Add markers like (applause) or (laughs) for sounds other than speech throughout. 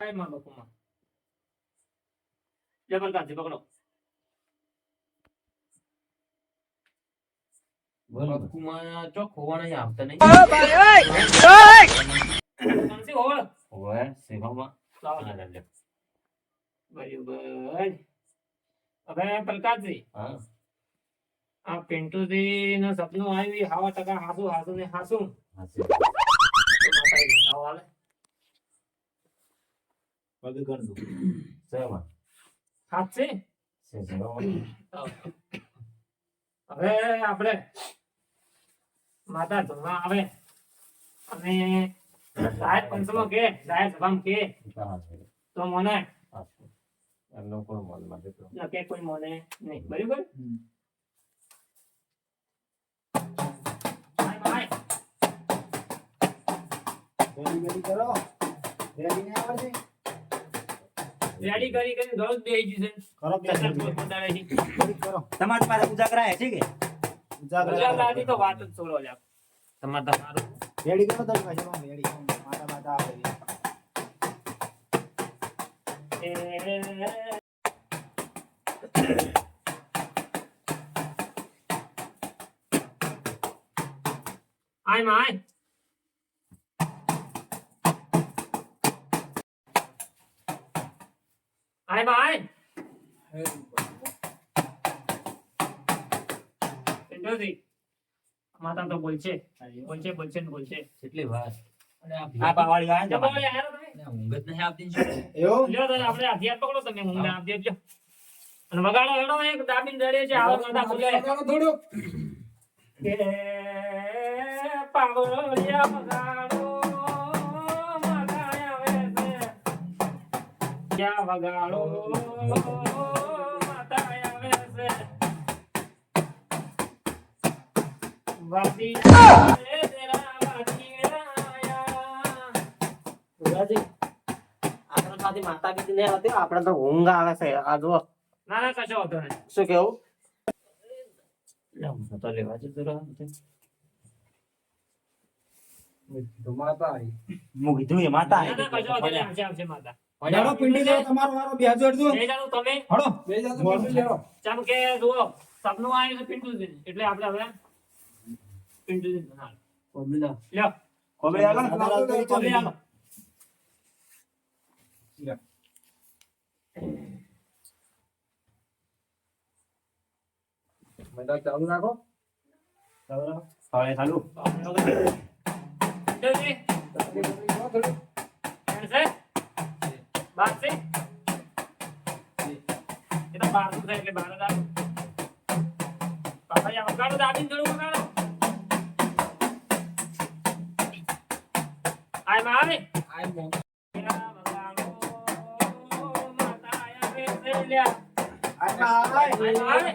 કઈ લોકોમાં બાપુમાં પકડો. ચોક આવતા નહીં? સેવામાં લાવો લે. બરાબર. હવે હા. આ પિન્ટુજી નું સપનું આવ્યું હાવા ટકા હાસુ હાસુ ને હાસુ. હાચી. તો. પગે ગણજો સેમાં હાથ છે હવે આપણે માતા ધોવા આવે અને સાહેબ પંચમો કે સાહેબ સભામાં કે તો મને. એમનો કોઈ મનમાં નથી. ન કે કોઈ મને નહીં બરાબર કરો રેડી ને આવડે રેડી કરી કરી દોસ્ત બે ગયું છે કરો ચક્કર પોત પોતાને છે. રેડી કરો તમારી પાસે ઉજાગરા હે છે કે? ઉજાગરા. ગુજરાત કરો. આદિ તો વાત જ છોડો લ્યા તમારે તમારું રેડી કરો તમે કશો રેડી માતા માતા આવે એ આય માય આય માય પિન્ટુજી માતા તો બોલશે. બોલશે બોલશે બોલશે. કેટલી વાર આ પાવાળી આવે ને જમો તમારે. યાર તમે. એટલે ઊંઘ જ નહીં આવતી એવું? લ્યો તો આપણે હથિયાર પકડો તમે ઊંઘ ના આપી દેજો અને વગાડો હેડો એક દાબીન દડે છે આવો માતા બોલે. કે પાવળિયા વગાડો. ક્યાં વગાડો માતા આવે છે વાતી તેરા વાતી આયા આપણે સાથે માતા કીધી ને હતી આપણે તો ઊંઘ આવે છે આ ના ના કશો શું કેવું તો લેવા જતું રહે છે. હું કીધું એ માતા આવી માતા હેડો પિંડી જાઓ તમારો વારો બેહજો અડજો બે જાણું તમે. હડો. ચમ કે જુઓ સપનું આવ્યું છે પિન્ટુજી એટલે આપણે હવે પિન્ટુજી બનાવ લ્યો. કોબળી આલો ને? કોબળી આલો. હવે ચાલુ પિન્ટુજી કેમ છે બાર છે એ તો બારનું છે એટલે બાર જ આવે. બાપા યા વગાડો દાબીને થોડું વગાડો આયમાં આવે યા વગાડો, માતા આયા રે રે લ્યા. આયમાં આવે.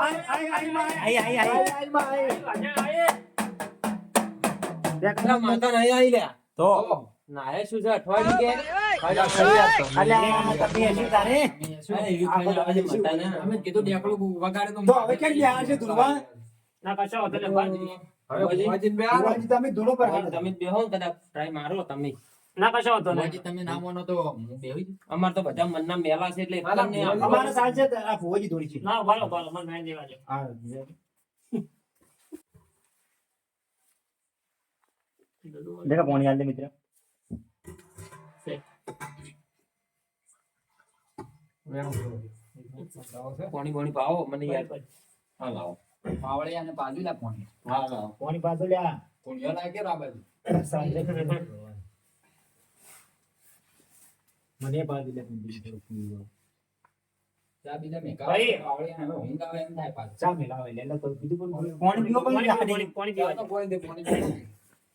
આઈ આઈ આઈ વાજણ આયે. એટલે માતા નહીં આવી લ્યા. તો નાહે શું છે? અઠવાડિયું કે? તમે તારે. તો હવે ગયા છે ના કશો વાંધો નહીં, તમે ધૂળો પર હવે તમે બેહો ને કદાચ try મારો તમે. ના કશો વાંધો નહીં. અમાર તો બધા મનના મેલા છે એટલે અમારે સાંજે આ ધોળી છે. ના બોલો બોલો મને દેવા દો. હા દેખા પોણી आल दे मित्र? પાણી બાણી પાવો મને યાર હા લાવો હા લાવો પોણી પાછો લ્યા બાજુ મને પાછી લે પિંડી થોડું પીવું. ભાઈ, ચા મેલાવે લે તો બીજું પણ. પોણી પીવો પણ પાણી, આખા પાણી, પાણી પીવા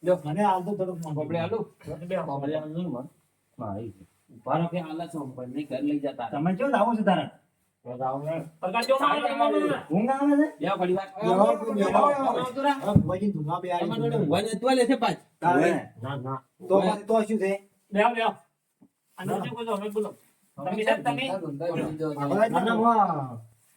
દો. મને હાલ. તો બબડે આલુ બબડે આલુ છે. ઊભા રહો કે આલા છો પણ નહીં ઘર લઈ જતા તમે કેવું લાવો છો તારે? જો ના. ના, ના. તમે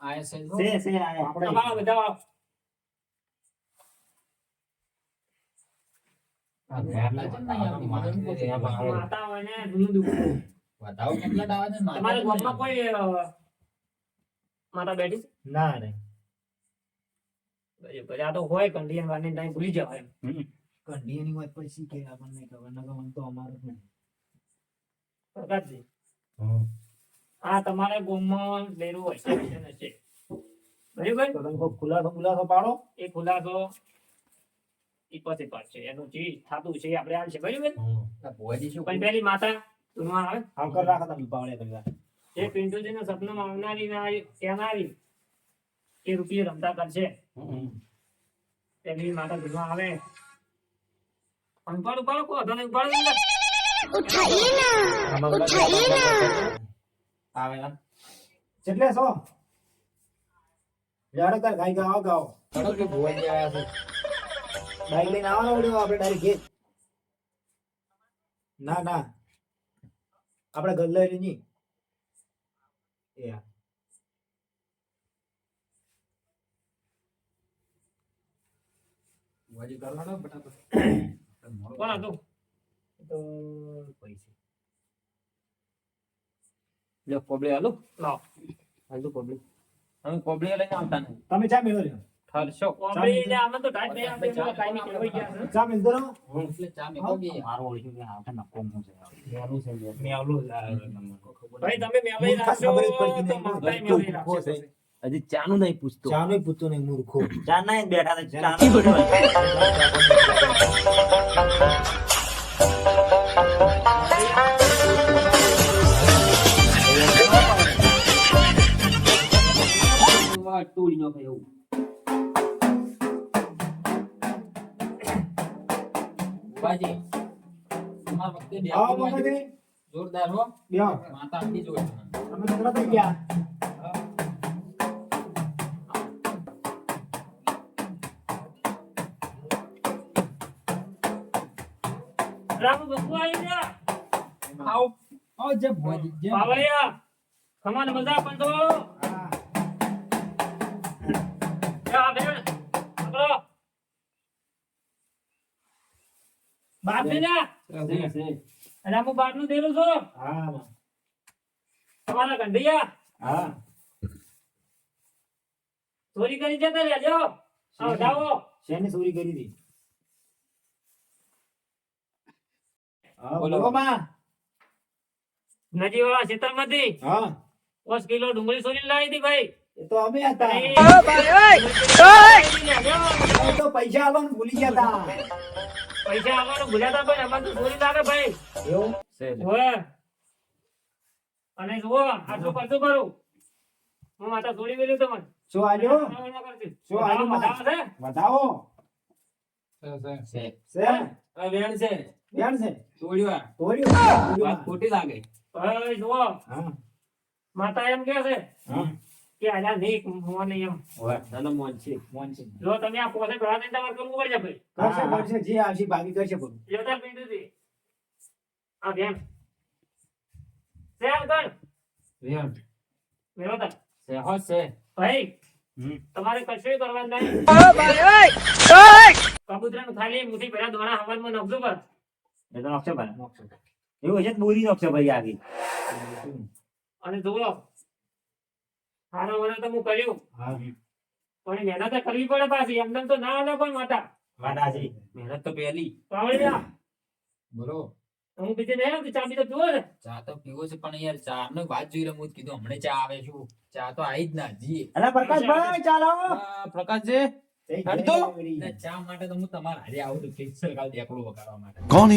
એમાં. માતા બેઠી ના રે. આ તો હોય કંડિયન વાળની ટાઈમ ભૂલી જવાય કંઢીયાની વાત પછી કે આપણને ખબર તો અમારું નહીં. પ્રકાશજી હમ. આ તમારે ગામમાં લેરું હોય છે ને બરાબર? તો તમે ખુલાસો ખુલાસો પાડો. એ ખુલાસો ઈ પછી પાસ છે એનું જે થાતું છે આપણે આ છે બરાબર? ભોજી શું? પણ પેલી માતા સુનવા આવે. આમ કર રાખો તમે પાવડે કરી જે પિન્ટુજીના સપનામાં આવનારી ના આવી એ રૂપિયે રમતા કરશે. હમ. માતા સુનવા આવે. અનપડ ઉપાડો કો ધને ઉપાડો. ને. આવેલા એટલે છો યાર તાર ગાઈ ગાઓ ગાઓ ખરો કે ભુવાજી આવ્યા છે. બાઈક લઈને આવવાનો વળ્યો આપણે ડાયરેક્ટ ઘેર. ના ના. આપણે ગલ્લે નહીં. એ વાજી કરવાનો (coughs) કોણ હતું? તો પૈસા. લ્યો કોબળી આલુ. લાવ આલુ કોબળી. અમે કોબળી લઈને આવતા નહીં. તમે ચા મેળો રહ્યો ઠરશો કોમડી ને તો નહીં આપણે ચા કાઈ ગયા. ચા એટલે ચા ગઈ મારો કે આવતા નકો હું છે. છે. ભાઈ તમે રાખશો જ તો રાખશે હજી પૂછતો. ચા નું પૂછતો નહીં મૂર્ખો. ચા ના બેઠા ચા (laughs) તોડી નાખે એવું. ભુવાજી તમારા વખતે બે આવો ભુવાજી જોરદાર હો. માતા જોડે. અમે તરત જ ગયા. રામ આવી જા આવો. આવો જે ભુવાજી જે પાવળિયા ખમાન મજા પણ બાપ ને? જા છે, છે. નું દેલું છો? હા તમારા ગંઢિયા? હા. ચોરી કરી જતા રહેજો આવો શેની? ચોરી કરી હતી? બોલો. બોલો માં નજી વાળા ખેતરમાંથી હા. પાંચ કિલો ડુંગળી ચોરી લાવી હતી ભાઈ. એ તો અમે હતા. એ- અમે તો પૈસા આવવાનું ભૂલી ગયા હતા. પૈસા આપવાનું ભૂલ્યા તા પણ અમારે તો ચોરી લાગે ભાઈ. એવું? હોય અને જુઓ આટલું કરતું કરું. હું માતા છોડી મેલ્યું તમને. શું આજો શું આજો બતાવો છે? છે, બેન છે. ખોટી લાગે. ભાઈ જુઓ. માતા એમ કે છે હા. કે આજા નહીં મોને એમ ઓય, નાનો મોન છે મોન છે. જો તમે આ પોતે ભરા દઈને તમારે કરવું પડશે ભાઈ. કરશે કરશે જે આવશે કરશે બધું. આ કર છે. હો છે. ભાઈ તમારે કશું કરવાનું નહીં. કબૂતરાનું ખાલી મુઠી ભર્યા દોણા એ તો નકશો ભાઈ એવું હશે બોરી નકશો ભાઈ આગી અને જુઓ હારા વરા તો હું કર્યું. પણ મહેનત કરવી પડે પાછી. એમને તો ના હાલે કોઈ માતા માતાજી મહેનત તો પહેલી. પાવળિયા. બોલો. હું બીજે નહીં આવતી ચા પીતો પીવો ને ચા તો પીવો છે પણ યાર ચા નો વાત જોઈ રહ્યો કીધું હમણે ચા આવે છું. ચા તો આવી જ ના જી. અરે પ્રકાશભાઈ ચા લાવો. પ્રકાશજી. હટતો ચા માટે તો હું તમારા હારે આવું છું વગાડવા માટે. કોણ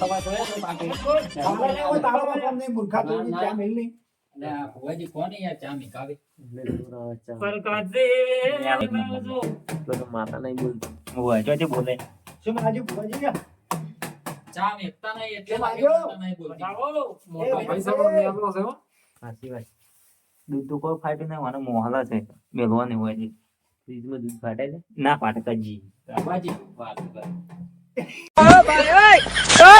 તો પાકે. આપણે એવો તાળો વાપરવાનો નહીં, મૂર્ખા તો ના, ના. ચા મેલ નહીં. અને આ ભુવાજી કોને યાર મિકાવી પરકાજે શું માજી ભુવાજી? ચા મેકતા નહીં એટલે નહીં બોલતી. મોટો પૈસા પણ મેલો છે. સાચી વાત. દૂધ તો કોઈ ફાટી ના મારો મોહલા છે. મેળવાની હોય છે. ફ્રીજમાં દૂધ ફાટે છે? ના ફાટે કજી. વાત કર. તો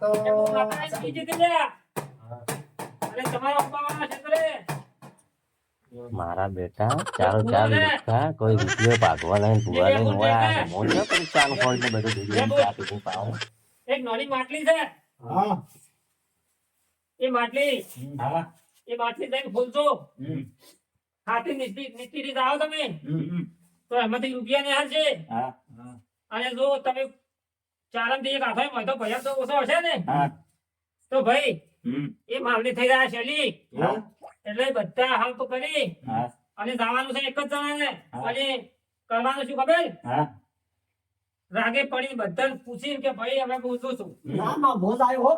તો એ બહુ માતાએ કહી દીધી લે. અને તમારા પપ્પાવાળા ક્ષેત્રે મારા બેટા ચારો ચાર રૂપિયા કોઈ રૂપિયો ભાગવા લઈને ભૂવા લઈને હોય આ મોટો પણ ચાલુ ફોન ને બધું ભેગું એક નાની માટલી છે. હા. એ માટલી. હા. એ માટલી લઈને ખોલજો હમ. હાથી નીતિ નીચી રીતે આવો તમે. તો એમાંથી રૂપિયા નિહાળશે છે. અને જો તમે ચાર એક હાથે તો ભૈયા તો ઓછો હશે ને? તો ભાઈ. એ માવલી થઈ રહ્યા શેલી એટલે બધા હાલ કરી. અને જવાનું છે એક જ જણાને. અને કરવાનું શું ખબર? રાગે પડી બધા પૂછી કે ભાઈ અમે પૂછું છું. ના માં ભોજ આવ્યો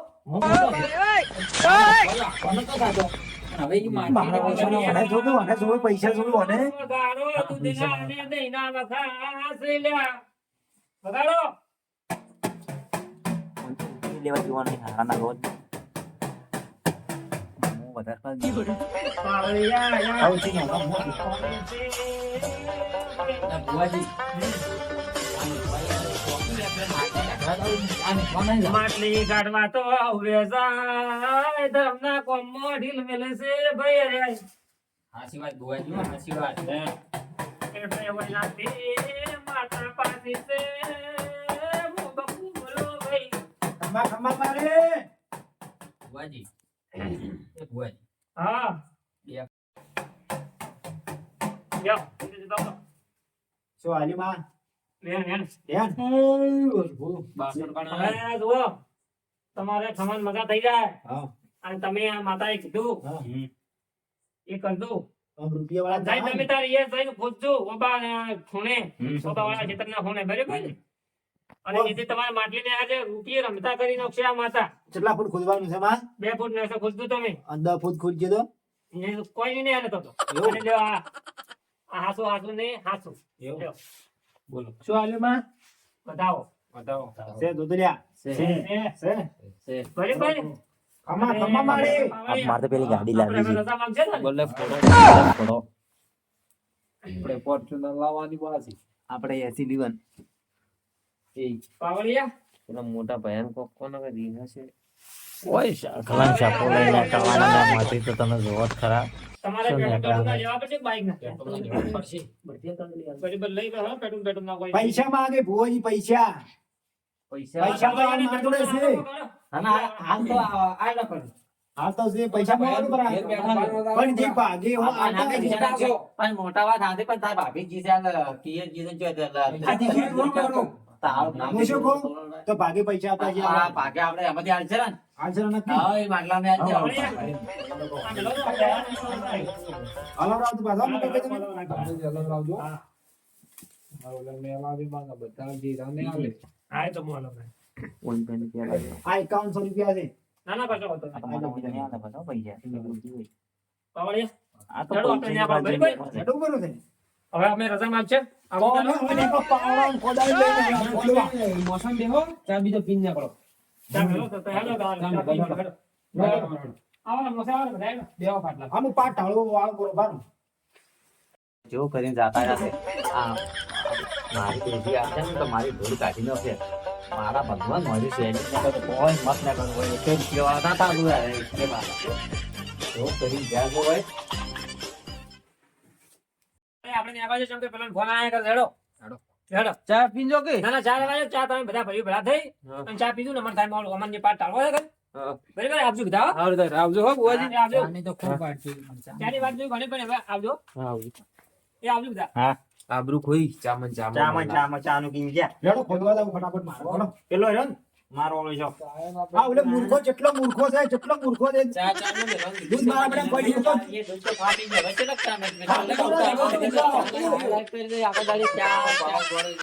તો હવે ઈ મારા જોવે પૈસા જોવે મને વગાડો દૂધના અને દહીંના વખાસ લ્યા. વગાડો લેવા. જોવાની હારાના રોજ. હું વધારે યા. આવું છે. માટલી કાઢવા તો હવે જાય ધર્મના કોમમાં ઢીલ મેલે છે ભાઈ હાચી વાત ભુવાજી, હો, હાચી વાત. એટલે વૈનાથી માતા પાસે છે હું બપુ બોલો ભાઈ ખમ્મા ખમ્મા મારે ભુવાજી. હા શું હાલી માં તમારે ખમણ મજા થઈ જાય અને તમે આ માતાએ કીધું એ કરજો રૂપિયા વાળા તમે તાર એ જઈને ખોદજો ઓબા ને ખૂણે સોતા વાળા વાળા ખેતરના ખૂણે બરાબર ને અને જેથી તમારે માટલી માટલીને આજે રૂપિયે રમતા કરી નાખશે આ માતા. કેટલા ફૂટ ખોદવાનું છે માં? બે ફૂટ ને એસે ખોદજો તમે. અંદર ફૂટ ખોદજે તો? ને કોઈ નહીં હાલે તો તો અને લ્યો આ આ હાસુ હાસુ ને હાસુ. બોલો. શું હાલ્યું માં? બતાવો છે દોદલિયા છે. છે? છે? છે. બરાબર ખમ્મા ખમ્મા મારે. આ તો પેલી ગાડી લાવવી છે. ને? બોલે ફોડો, ફોડો. આપણે ફોર્ચ્યુનર લાવવાની પાછી આપણે એસી લીવન એ પાવડિયા પેલા મોટા ભયાન કોક કોનો કે રીહ હશે ઓય શાકલાન ચાપો લઈને કરવાના માંથી તો તમે જોવો જ ખરા. તમારે શું પેટ્રોલ નીકળ્યા? ના લેવા પડશે બાઈક ના પડશે. લઈ પેટ્રોલ પેટ્રોલ ના કોઈ પૈસા માંગે ભુવાજી પૈસા. પૈસા પૈસા તો હાલ મારી છે. અને હાલ. તો આ- આ ના પડે. હાલ તો છે પૈસા માંગવાનું પણ ઘેર બેઠા આ- પણ જે ભાગે હો આ ના આટા કઈ છે. દીધા છે. પણ મોટા વાત હાથે પણ તાર ભાભી જી છે આ પિયર જી જો. હું શું કહું? તો ભાગે પૈસા આપતા છે ભાગે આપણે એમાંથી હાલ ને? હા એ માટલા મેં હાલ છે. આ મેલો તો આપણે હાલો રાવ તું પાછા મોકલ કે તમે હા. એ તો મોલો ઓય પેન પેલા આ 5100 રૂપિયા છે. ના ના પાછો પૈસા આ તો પૈસા હવે અમે રજા માંગશે. મોસમ દેહો ત્યાં બીજો પિન ના જો કરીને જાતા જશે આ મારી પેઢી આવશે ને તો મારી ધૂળ કાઢી નાખે. મારા ભગવાન મારી છે કોઈ મત ના કરવું હોય. જ કેવા ના થાતું જો કરીને જ્યાં હોય ત્યાં બાજુ ચમ કે પેલા ફોન આયા કરે હેડો. હેડો. ચા પીજો કે? ના ના ચા લેવા ચા તમે બધા ભાઈઓ ભેળા થઈ. અને ચા પીધું ને અમારે થાય મોડું અમારે જે પાટ ટાળવો છે બરાબર આવજો કીધા હો. આવજો હો બુઆજી. આવજો. ચાની તો ખૂબ વાટ જોઈ મને વાત જોઈ ઘણી પણ હવે આવજો. એ આવજો બધા. આબરૂ ખોઈ ચામન ચામન ચામન ચામન ચાનું ગયા. લેડો ખોદવા દઉં ફટાફટ મારો પેલો રહ્યો ને. મારો ઓળી જો. હા ઓલે મૂર્ખો જેટલો મૂર્ખો છે જેટલો મૂર્ખો છે. ચા ચા ને દૂધ મારા બેટા પડી તો. એ દૂધ તો ફાટી ગયો. વચ્ચે લગતા આખો હા, ચા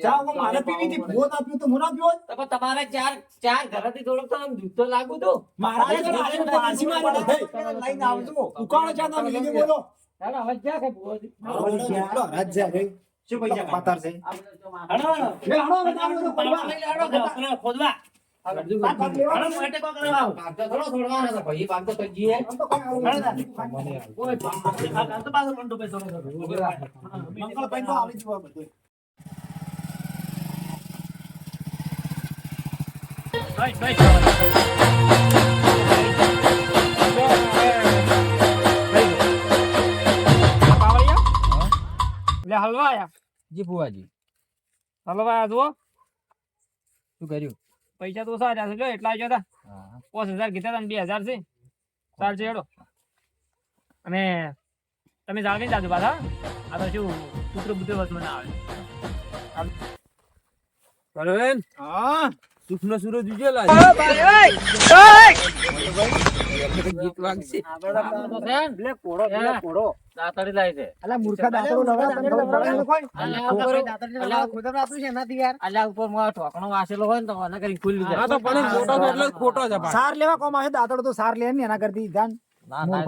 ચા હું મારે પીવી હતી ભૂત આપ્યું તો મોરા પીવો. તો તમારે ચાર ચાર ઘરેથી થોડું તો દૂધ તો લાગુ તો. મારા તો મારે પાછી મારે નથી. લઈને આવજો. ઉકાળો ચા ના મિલી દે બોલો. ના હવે ક્યાં છે ભૂત રાત જાય રે. શું પૈસા પાતાર છે. હણો હણો હણો. ખોદવા આ પગ લેવા. હડો મોટે કો કરવા ભાગ તો થોડો છોડવાનો છે ભાઈ ભાગ તો થઈ ગઈ આમ તો કોઈ આવું હડો નથી. આ કાંતો પાછો મંડો પૈસો મંગળ ભાઈ તો આવી જવા બધું. ભાઈ, ભાઈ. આ પાવડિયા? લે હલવા આયા જી બુઆજી હલવા આયા જુઓ. શું કર્યું? પૈસા તો સારા છે જો એટલા આવ્યો હતા પાંચ હજાર કીધા હતા બે હજાર છે. સારું છે હેડો. અને તમે જાળવી જાજો પાછા? આ તો શું પુત્ર બુતરો વસ્તુ ના આવે. બરોબર હા. સુખ નો સૂરજ ઉજ્યો લાગે દાતરી દાંતરો સાર લેવા કોમ આવે દાંતડો તો સાર લે ને એના કરતી ધ્યાન ના ના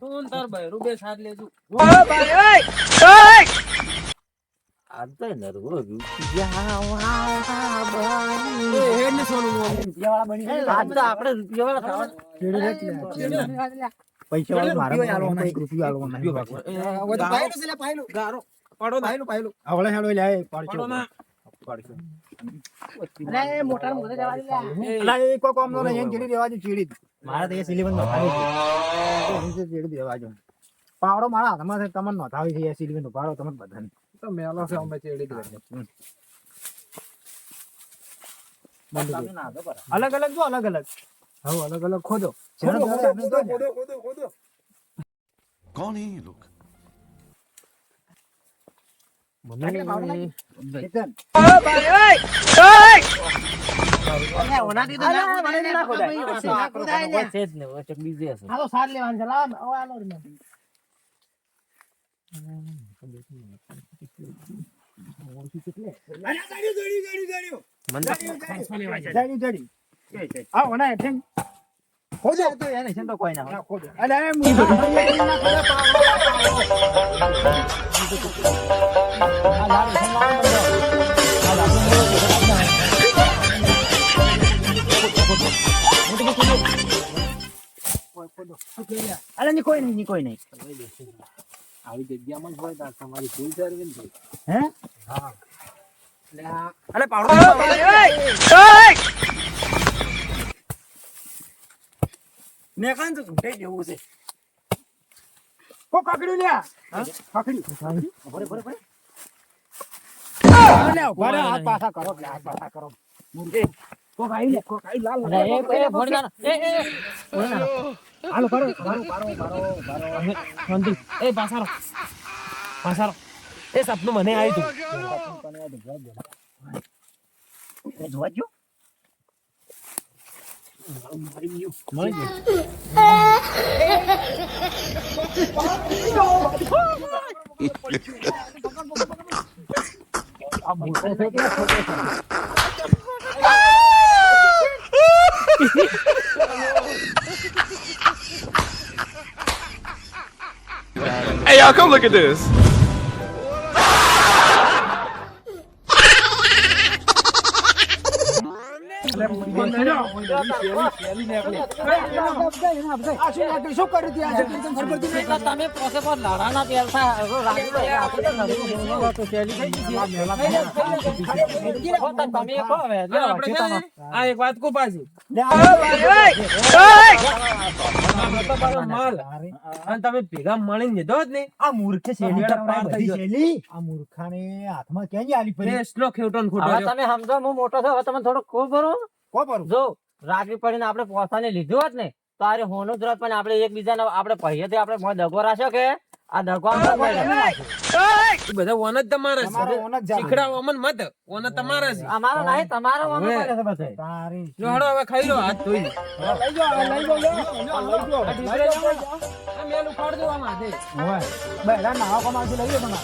તું તાર બૈરું બે સાર લેજો પાવડો મારા હાથમાં તમને નોંધાવી છે એ સિલીબંધ ઉપાડો તમે બધાને ಅಂತ ಮೇಲೆ ಸಮೇತ ಹಿಡಿದು અલગ અલગ જો અલગ અલગ. હવે અલગ અલગ ખોદો. કોણ હે લોક બીજે કોઈ નહીં કોઈ નહીં આવી જગ્યામાં જ હોય તો આ તમારી ભૂલ છે અરવિંદભાઈ હે? અરે પાવડો નેકાન તો ઝૂંટાઈ જેવું છે. કો કાકડી લ્યા? કાકડી ભરે ભરે ભરે. લે ભરે હાથ પાછા કરો લે હાથ પાછા કરો. મુર્ગે કો ભાઈ લે કો ભાઈ લાલ અરે એ નાનો. એ એ એ. હાલો કરો મારો મારો મારો મારો શાંતિ. એ પાછારો પાછારો એ સપનું મને આવ્યું તું. જોવા (laughs) જો Hey y'all come look at this તમે કહો હવે. લ્યો, આપણે છે ને, આ એક વાત કો પાછી લે, આ- આ તો મારો માલ અને તમે ભેગા મળીને લીધો જ ને આ મૂર્ખ શેલી પાર આ મૂર્ખાને હાથમાં ક્યાં આલી પડી? ખોટો તમે સમજો હું મોટો છો હવે તમે થોડો કો ભરો કો ભરો જો રાગી પડીને આપણે પોસાને લીધું હોત ને તો આરે હોનું જ પણ આપણે એકબીજાને આપણે પહેલેથી આપણે મોં દગો રાખ્યો કે આ દગો. એ બધા ઓન જ તમારા છે ઓન જ જા. શીખડા ઓમન મત ઓન તમારા છે અમારો નહીં તમારો ઓન હવે. પડે છે બધે. તારી લો હળો હવે ખાઈ લો હાથ ધોઈ લઈ જો લઈ જો લઈ જો આ. આ મેલ ઉપાડ દો આમ હાથે. ઓય બેડા નાવા કોમાંથી લઈ જાઓ તમે